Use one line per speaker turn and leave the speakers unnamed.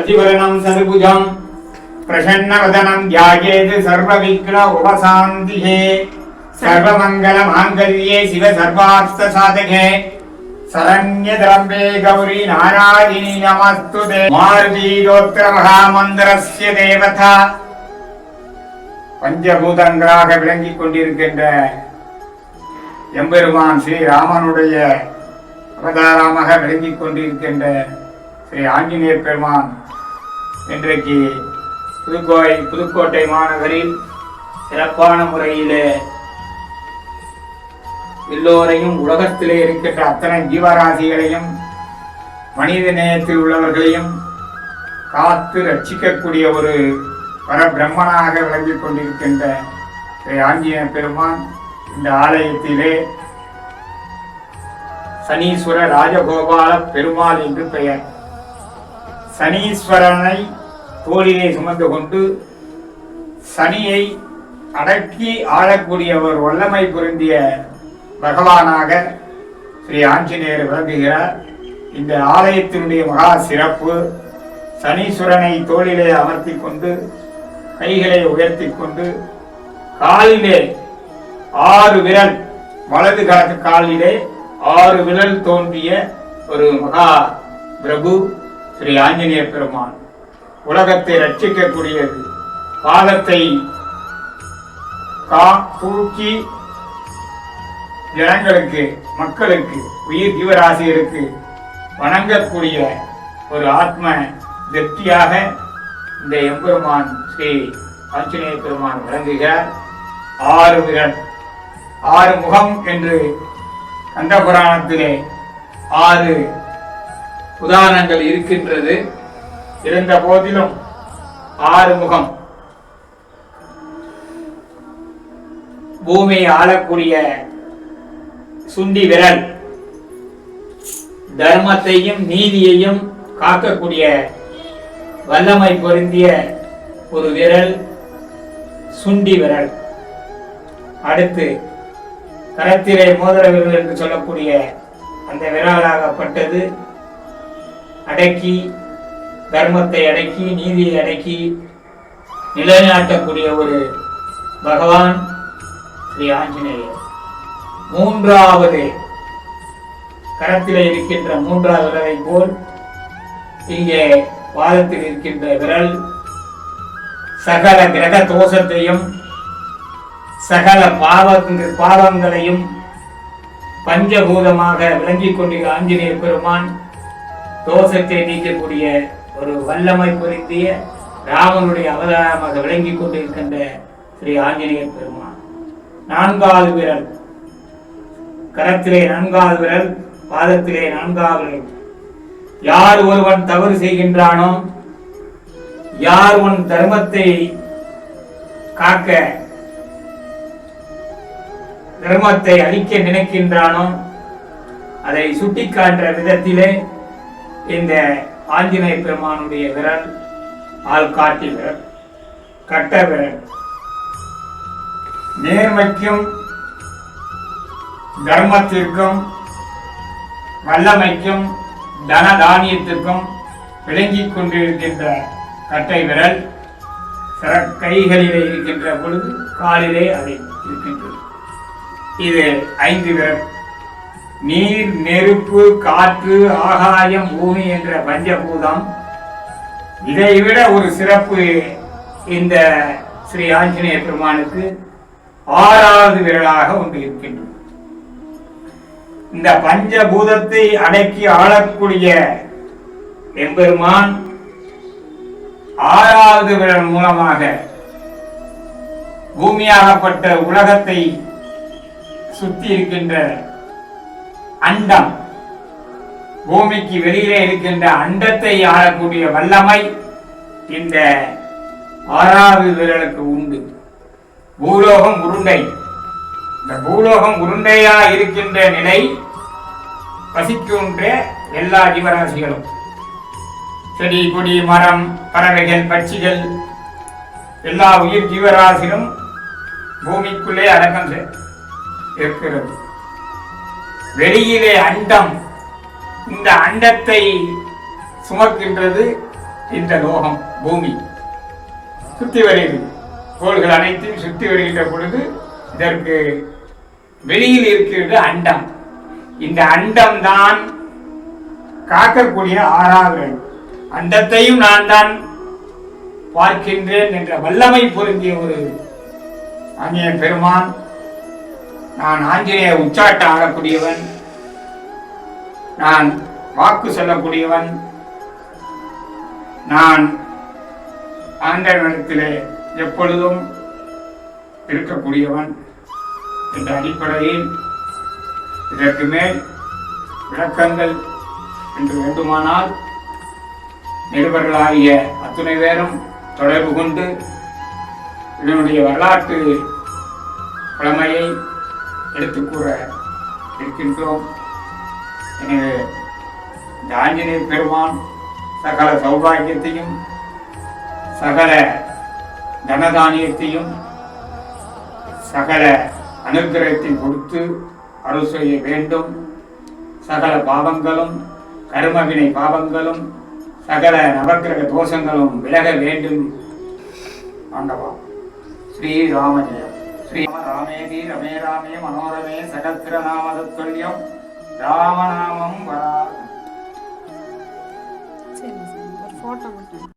சசிவரணம் சதுபுஜம் பிரசன்னவதனம் தியாகேது சர்வவிக்ன உபசாந்திகே சர்வமங்கல மாங்கல்யே சிவ சர்வார்த்த சாதகே சரண்யதரம்பே கௌரி நாராயணி நமஸ்து மாருதீரோத்திர மகாமந்திரஸ்ய தேவதா பஞ்சபூதங்களாக விளங்கிக் கொண்டிருக்கின்ற எம்பெருமான் ஸ்ரீ ராமனுடைய அவதாரமாக விளங்கிக் கொண்டிருக்கின்ற ஸ்ரீ ஆஞ்சநேயர் பெருமான் இன்றைக்கு புதுக்கோட்டை புதுக்கோட்டை மாநகரில் சிறப்பான முறையிலே எல்லோரையும் உலகத்திலே இருக்கின்ற அத்தனை ஜீவராசிகளையும் மனித நேயத்தில் உள்ளவர்களையும் காத்து ரட்சிக்கக்கூடிய ஒரு பரபிரம்மனாக விளங்கிக் கொண்டிருக்கின்ற ஸ்ரீ ஆஞ்சநேய பெருமான் இந்த ஆலயத்திலே சனீஸ்வர ராஜகோபால பெருமாள் என்று பெயர். சனீஸ்வரனை தோளிலே சுமந்து கொண்டு சனியை அடக்கி ஆளக்கூடிய ஒரு வல்லமை பொருந்திய பகவானாக ஸ்ரீ ஆஞ்சநேயர் விளங்குகிறார். இந்த ஆலயத்தினுடைய மகா சிறப்பு சனீஸ்வரனை தோளிலே அமர்த்தி கொண்டு கைகளை உயர்த்தி கொண்டு காலிலே ஆறு விரல் வலது காலிலே ஆறு விரல் தோன்றிய ஒரு மகா பிரபு. ஸ்ரீ ஆஞ்சநேய பெருமான் உலகத்தை ரட்சிக்கக்கூடியது. பாதத்தை கா தூக்கி ஜனங்களுக்கு மக்களுக்கு உயிர் ஜீவராசிகளுக்கு வணங்கக்கூடிய ஒரு ஆத்ம திருப்தியாக இந்த எம்பெருமான் ஸ்ரீ ஆஞ்சநேய பெருமான் வழங்குகிறார் ஆறு விரல் ஆறு முகம் என்று கந்த புராணத்திலே ஆறு உதாரணங்கள் இருக்கின்றது. இருந்த போதிலும் ஆறுமுகம். பூமியை ஆளக்கூடிய சுண்டி விரல். தர்மத்தையும் நீதியையும் காக்கக்கூடிய வல்லமை பொருந்திய ஒரு விரல் சுண்டி விரல். அடுத்து கரத்திலே மோதிர விரல் என்று சொல்லக்கூடிய அந்த விரலாகப்பட்டது அடக்கி தர்மத்தை அடக்கி நீதியை அடக்கி நிலைநாட்டக்கூடிய ஒரு பகவான் ஸ்ரீ ஆஞ்சநேயர். மூன்றாவது கரத்தில் இருக்கின்ற மூன்றாவது விரலை போல் இங்கே பாதத்தில் இருக்கின்ற விரல் சகல கிரக தோஷத்தையும் சகல பாவங்கள் பாவங்களையும் பஞ்சபூதமாக விளங்கிக் கொண்டிருக்கிற ஆஞ்சநேய பெருமான் தோஷத்தை நீக்கக்கூடிய ஒரு வல்லமை பொருந்திய ராமனுடைய அவதாரமாக விளங்கிக் கொண்டிருக்கின்ற ஸ்ரீ ஆஞ்சநேய பெருமான். நான்காவது விரல். கரத்திலே நான்காவது விரல் பாதத்திலே நான்காவது விரல். யார் ஒருவன் தவறு செய்கின்றானோ யார் உன் தர்மத்தை காக்க தர்மத்தை அழிக்க நினைக்கின்றானோ அதை சுட்டிக்காட்டுற விதத்திலே இந்த ஆஞ்சநேய பெருமானுடைய விரல் ஆள் காட்டி விரல் கட்ட விரல். நேர்மைக்கும் தர்மத்திற்கும் வல்லமைக்கும் தன தானியத்திற்கும் விளங்கிக் கொண்டிருக்கின்ற கட்டை விரல் சிற கைகளிலே இருக்கின்ற பொழுது காலிலே அதை இருக்கின்றது இது ஐந்து விரல். நீர் நெருப்பு காற்று ஆகாயம் பூமி என்ற பஞ்சபூதம். இதைவிட ஒரு சிறப்பு இந்த ஸ்ரீ ஆஞ்சநேய பெருமானுக்கு ஆறாவது விரலாக ஒன்று இருக்கின்றது. இந்த பஞ்சபூதத்தை அடக்கி ஆளக்கூடிய எம்பெருமான் ஆறாவது விரல் மூலமாக பூமியாகப்பட்ட உலகத்தை சுத்தி இருக்கின்ற அண்டம். பூமிக்கு வெளியிலே இருக்கின்ற அண்டத்தை ஆளக்கூடிய வல்லமை இந்த ஆறாவது விரலுக்கு உண்டு. பூலோகம் உருண்டை. இந்த பூலோகம் உருண்டையா இருக்கின்ற நிலை வசிக்கின்ற எல்லா ஜீவராசிகளும். செடி கொடி மரம் பறவைகள் பட்சிகள் எல்லா உயிர் ஜீவராசிகளும் பூமிக்குள்ளே அடக்கம் இருக்கிறது. வெளியிலே அண்டம். இந்த அண்டத்தை சுமக்கின்றது இந்த லோகம் பூமி. சுத்தி வருகிறது. கோள்கள் அனைத்தையும் சுத்தி வருகின்ற பொழுது இதற்கு வெளியில் இருக்கிறது அண்டம். இந்த அண்டம் தான் காக்கக்கூடிய ஆறாவது. அண்டத்தையும் நான் தான் பார்க்கின்றேன் என்ற வல்லமை பொருந்திய ஒரு அங்கே பெருமான் நான் ஆஞ்சநேய உச்சாட்டம் ஆடக்கூடியவன் நான் வாக்கு சொல்லக்கூடியவன். நான் ஆண்டவனிடத்திலே எப்பொழுதும் இருக்கக்கூடியவன் என்ற அடிப்படையில் இதற்கு மேல் விளக்கங்கள் என்று வேண்டுமானால் நிருபர்களாகிய அத்துணை பேரும் தொடர்பு கொண்டு இதனுடைய வரலாற்று பழமையை எடுத்து கூற இருக்கின்றோம். எனவே இந்த ஆஞ்சநேய பெருமான் சகல சௌபாகியத்தையும் சகல தனதானியத்தையும் சகல அனுகிரகத்தை கொடுத்து அருள் செய்ய வேண்டும். சகல பாவங்களும் கருமவினை பாவங்களும் சகல நவக்கிரக தோஷங்களும் விலக வேண்டும். ஆண்டவா ஸ்ரீ ராமஜெயம். ஸ்ரீ ராமேதி ரமே ராமே மனோரமே சகத்திர சகத்திரநாமதத்துல்யம் ராமநாமம் வரா
சரி சரி. ஒரு ஃபோட்டோ மட்டும்.